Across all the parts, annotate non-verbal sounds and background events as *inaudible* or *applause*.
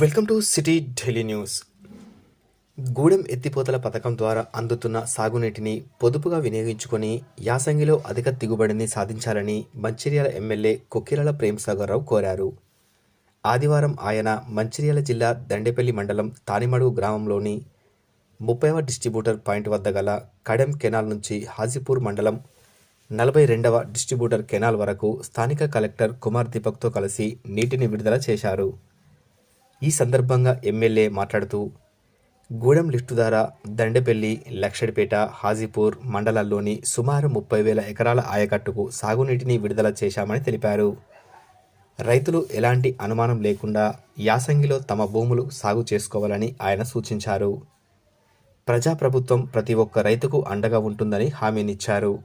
Welcome to city Delhi news. Gudem ఎత్తిపోతల పథకం ద్వారా అందుతున్న సాగునీటిని పొదుపుగా వినియోగించుకొని యాసంగిలో అధిక దిగుబడిని సాధించాలని మంచిర్యాల ఎమ్మెల్యే కొక్కిరాల ప్రేమసాగర్రావు కోరారు. ఆదివారం ఆయన మంచిర్యాల జిల్లా దండేపల్లి మండలం తానిమడుగు గ్రామంలోని ముప్పైవ డిస్ట్రిబ్యూటర్ పాయింట్ వద్ద గల కడెం కెనాల్ నుంచి హాజీపూర్ మండలం నలభై రెండవ డిస్ట్రిబ్యూటర్ కెనాల్ వరకు స్థానిక కలెక్టర్ కుమార్ దీపక్తో కలిసి నీటిని విడుదల చేశారు. ఈ సందర్భంగా ఎమ్మెల్యే మాట్లాడుతూ గూడెం లిఫ్టు ద్వారా దండెపల్లి లక్షడిపేట హాజీపూర్ మండలాల్లోని సుమారు ముప్పై వేల ఎకరాల ఆయకట్టుకు సాగునీటిని విడుదల చేశామని తెలిపారు. రైతులు ఎలాంటి అనుమానం లేకుండా యాసంగిలో తమ భూములు సాగు చేసుకోవాలని ఆయన సూచించారు. ప్రజాప్రభుత్వం ప్రతి ఒక్క రైతుకు అండగా ఉంటుందని హామీనిచ్చారు.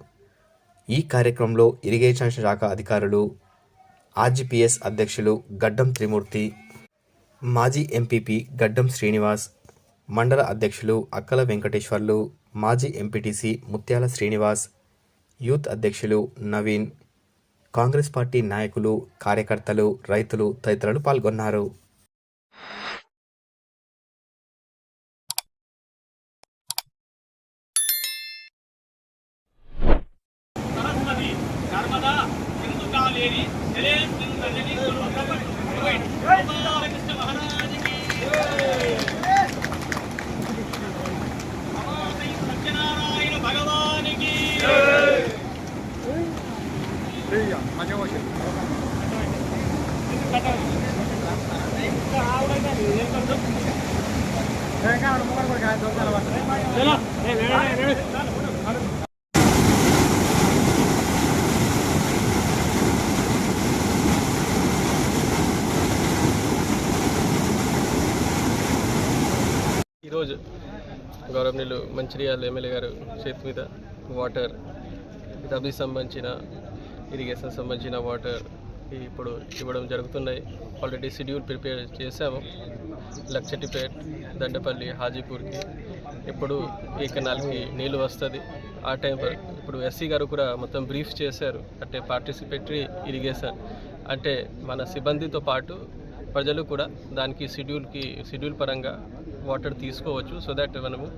ఈ కార్యక్రమంలో ఇరిగేషన్ శాఖ అధికారులు ఆర్జీపీఎస్ అధ్యక్షులు గడ్డం త్రిమూర్తి మాజీ ఎంపీపీ గడ్డం శ్రీనివాస్ మండల అధ్యక్షులు అక్కల వెంకటేశ్వర్లు మాజీ ఎంపీటీసీ ముత్యాల శ్రీనివాస్ యూత్ అధ్యక్షులు నవీన్ కాంగ్రెస్ పార్టీ నాయకులు కార్యకర్తలు రైతులు తదితరులు పాల్గొన్నారు. నర్మదా సింధు కాలేరి జలేంద్రజని గోపాలకృష్ణ మహారాజుకి ఈరోజు గౌరవనీయులు మంచిర్యాల ఎమ్మెల్యే గారు చేతి మీద వాటర్ రబీ సంబంధించిన ఇరిగేషన్ సంబంధించిన వాటర్ ఇప్పుడు ఇవ్వడం జరుగుతున్నాయి. ఆల్రెడీ షెడ్యూల్ ప్రిపేర్ చేశాము. లక్షటిపేట్ దండపల్లి హాజీపూర్కి. ఇప్పుడు ఈ కెనాల్కి నీళ్ళు వస్తుంది. ఆ టైం ఇప్పుడు ఎస్సీ గారు కూడా మొత్తం బ్రీఫ్ చేశారు. అంటే పార్టిసిపేటరీ ఇరిగేషన్ అంటే మన సిబ్బందితో పాటు ప్రజలు కూడా దానికి షెడ్యూల్కి షెడ్యూల్ పరంగా వాటర్ తీసుకోవచ్చు. సో దట్ మనము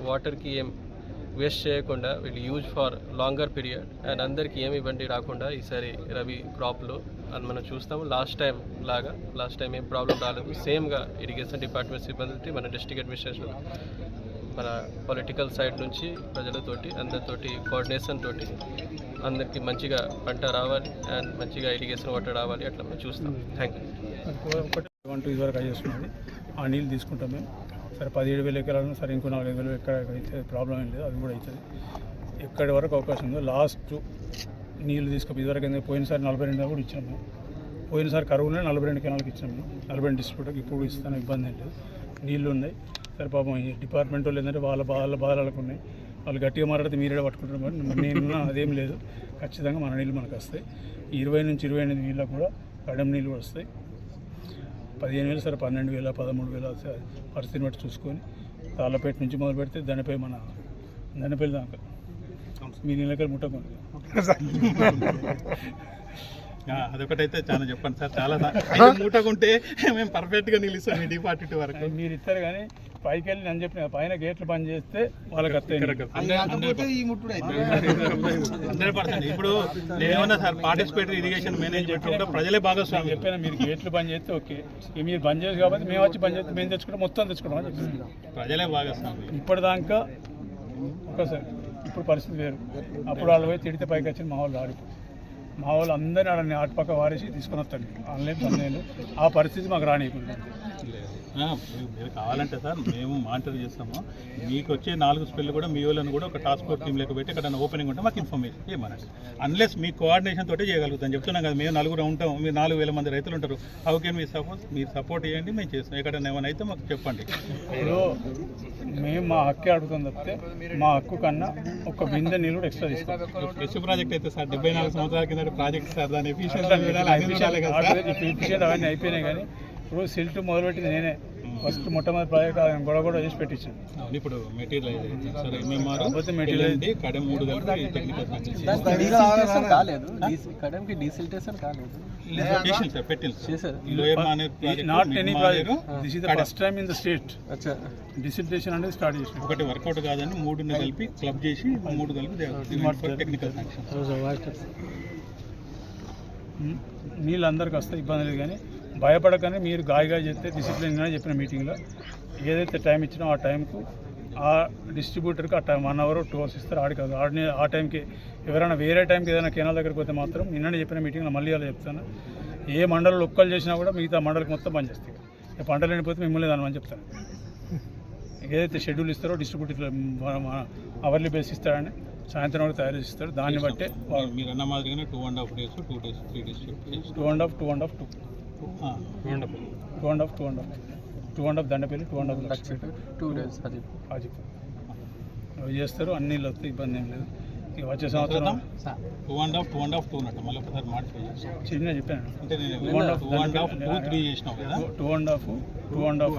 వాటర్కి ఏం వేస్ట్ చేయకుండా వీళ్ళు use for longer period. And అందరికీ ఏమి ఇబ్బంది రాకుండా ఈసారి రవి క్రాప్లో అని మనం చూస్తాము లాస్ట్ టైం లాగా లాస్ట్ టైం ఏం ప్రాబ్లం రాలేదు. సేమ్గా ఇరిగేషన్ డిపార్ట్మెంట్ సిబ్బంది మన డిస్ట్రిక్ట్ అడ్మినిస్ట్రేషన్ మన పొలిటికల్ సైడ్ నుంచి ప్రజలతోటి అందరితోటి కోఆర్డినేషన్ తోటి అందరికీ మంచిగా పంట రావాలి అండ్ మంచిగా ఇరిగేషన్ వాటర్ రావాలి అట్లా మనం చూస్తాం. థ్యాంక్ యూ వన్ టూ ఆ నీళ్ళు తీసుకుంటాం మేము. సరే పదిహేడు వేలు ఎకరాలను సరే ఇంకో నాలుగు వేలు ఎక్కడ అయితే ప్రాబ్లం ఏం లేదు అది కూడా అవుతుంది. ఎక్కడి వరకు అవకాశం ఉందో లాస్ట్ నీళ్ళు తీసుకొని ఇదివరకు అయితే పోయినసారి నలభై రెండు కూడా ఇచ్చాము పోయినసారి కరువునే నలభై రెండు కెనాలకు ఇచ్చాము నలభై రెండు డిస్ట్రిబ్యూటర్కి ఇప్పుడు ఇస్తాను ఇబ్బంది ఏం లేదు. నీళ్ళు ఉన్నాయి. సరే పాపం ఈ డిపార్ట్మెంట్ వాళ్ళు ఏంటంటే వాళ్ళ వాళ్ళ బాధలకు ఉన్నాయి. వాళ్ళు గట్టిగా మాట్లాడితే మీరే పట్టుకుంటారు మరి నేను అదేం లేదు. ఖచ్చితంగా మన నీళ్ళు మనకు వస్తాయి. ఇరవై నుంచి ఇరవై ఎనిమిది నీళ్ళకు కూడా కడమ నీళ్ళు వస్తాయి. పదిహేను వేలు సరే పన్నెండు వేల పదమూడు వేల పరిస్థితిని బట్టి చూసుకొని తాళ్ళపేట నుంచి మొదలు పెడితే దనపై మన దనపల్లి దాకా. మీ నీళ్ళకి ముట్టకుండా అదొకటైతే చాలా చెప్పండి సార్ చాలా ఐదు మూటకుంటే మేము పర్ఫెక్ట్గా నిలుస్తాం ఈ డిపార్టీ వరకు. మీరు ఇస్తారు కానీ పైకి వెళ్ళి నేను చెప్పిన పైన గేట్లు బంద్ చేస్తే వాళ్ళకి. హండ్రెడ్ పర్సెంట్ ఇప్పుడు నేనేమన్నా సార్ పార్టిసిపేటరీ ఇరిగేషన్ మేనేజ్మెంట్ కూడా ప్రజలే భాగస్వామి చెప్పాను మీరు గేట్లు బంద్ చేస్తే ఓకే. మీరు బంద్ చేసి కాబట్టి మేము వచ్చి బంద్ చేస్తే మేము తెచ్చుకుంటాం మొత్తం తెచ్చుకుంటాం చెప్పాను ప్రజలే భాగస్వామి ఇప్పటిదాకా ఒకసారి ఇప్పుడు పరిస్థితి వేరు. అప్పుడు వాళ్ళు పోయి తిడితే పైకి వచ్చి మా వాళ్ళు ఆడిపోయి మా వాళ్ళు అందరినీ అటుపక్క వారేసి తీసుకొని వస్తాను ఆన్లైన్ పన్నెండు ఆ పరిస్థితి మాకు రానియకుండా మీరు- మీరు కావాలంటే సార్ మేము మానిటర్ చేస్తాము. మీకు వచ్చే నాలుగు స్పెల్ కూడా మీ వాళ్ళని కూడా ఒక టాస్క్ ఫోర్స్ టీమ్ లెక్క పెట్టి ఎక్కడ ఓపెనింగ్ ఉంటే మాకు ఇన్ఫర్మేషన్ ఇవ్వమనండి. అన్లెస్ మీ కోఆర్డినేషన్ తోటే చేయగలుగుతాం. చెప్తున్నాం కదా మేము నలుగురు ఉంటాం మీరు నాలుగు వేల మంది రైతులు ఉంటారు. హౌ కెన్ మీ సపోర్ట్ మీరు సపోర్ట్ చేయండి మేము చేస్తాం. ఎక్కడైనా ఏమైనా అయితే మాకు చెప్పండి. మేము మా హక్కే అడుగుతాం తప్పితే మా హక్కు కన్నా ఒక బిందె నీళ్ళు కూడా ఎక్స్ట్రా తీసుకోవాలి ఫ్రెష్ ప్రాజెక్ట్ అయితే సార్ డెబ్బై నాలుగు సంవత్సరాల కింద ప్రాజెక్ట్ సార్. దాని ఎఫిషియన్సీ అవన్నీ అయిపోయినాయి కానీ ఇప్పుడు సిల్ట్ మొదలుపెట్టింది నేనే. ఫస్ట్ మొట్టమొదటి ప్రాజెక్ట్ ఆయన గొడవ కూడా చేసి పెట్టించాను ఇప్పుడు not mid any Manair, project this is the Kadapa. First time in the state అనేది స్టార్ట్ ఒకటి వర్కౌట్ కాదని మూడు కలిపి క్లబ్ చేసి మూడు కలిపి టెక్నికల్ శాంక్షన్ నీళ్ళు అందరికి వస్తే ఇబ్బంది లేదు కానీ భయపడకనే మీరు గాయగా చెప్తే డిసిప్లిన్గానే చెప్పిన మీటింగ్లో ఏదైతే టైం ఇచ్చినా ఆ టైంకు ఆ డిస్ట్రిబ్యూటర్కి ఆ time one hour two hours ఇస్తారు. ఆడికి కాదు ఆడిని ఆ టైంకి ఎవరైనా వేరే టైంకి ఏదైనా కెనాల్ దగ్గరికి పోతే మాత్రం నిన్ననే చెప్పిన మీటింగ్లో మళ్ళీ అలా చెప్తాను. ఏ మండలం ఒక్కలు చేసినా కూడా మిగతా మండలికి మొత్తం బంద్ చేస్తాయి. ఇక పంటలు ఎండిపోతే మిమ్మల్ని దాని చెప్తాను. ఏదైతే షెడ్యూల్ ఇస్తారో డిస్ట్రిబ్యూటర్ అవర్లీ బేస్ ఇస్తారని సాయంత్రం వరకు తయారు చేసి ఇస్తారు దాన్ని బట్టే మీరు అన్న మాదిరిగానే two and half days two days three days two and half two and half two two and half two and half two and half Dandapalli two and half Lakshmi two days అవి చేస్తారు అన్ని వస్తే ఇబ్బంది ఏం లేదు ఇక వచ్చే సంవత్సరం two and half two and half two ఉన్నట్టు మళ్ళీ ఒకసారి మాడిఫై చిన్న చెప్పాను అంటే నేను two and half two three చేసినావు కదా two and half two and half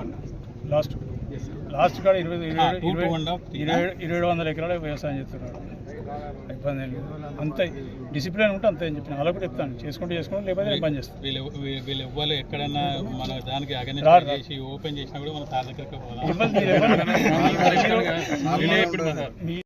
last last కాడ ఇరవై ఇరవై Ah, ఇరవై ఇరవై ఏడు వందల ఎకరాలు వ్యవసాయం చేస్తున్నారు ఇబ్బంది ఏం లేదు. అంతే డిసిప్లిన్ ఉంటే అంతే అని చెప్పిన అలా కూడా చెప్తాను. చేసుకుంటే చేసుకుంటే లేకపోతే నేను పని చేస్తాను. వీళ్ళు ఎవ్వరు ఎక్కడన్నా మన దానికి. చేసి ఓపెన్ చేసినా కూడా మన దగ్గరికి పోదాం. *laughs*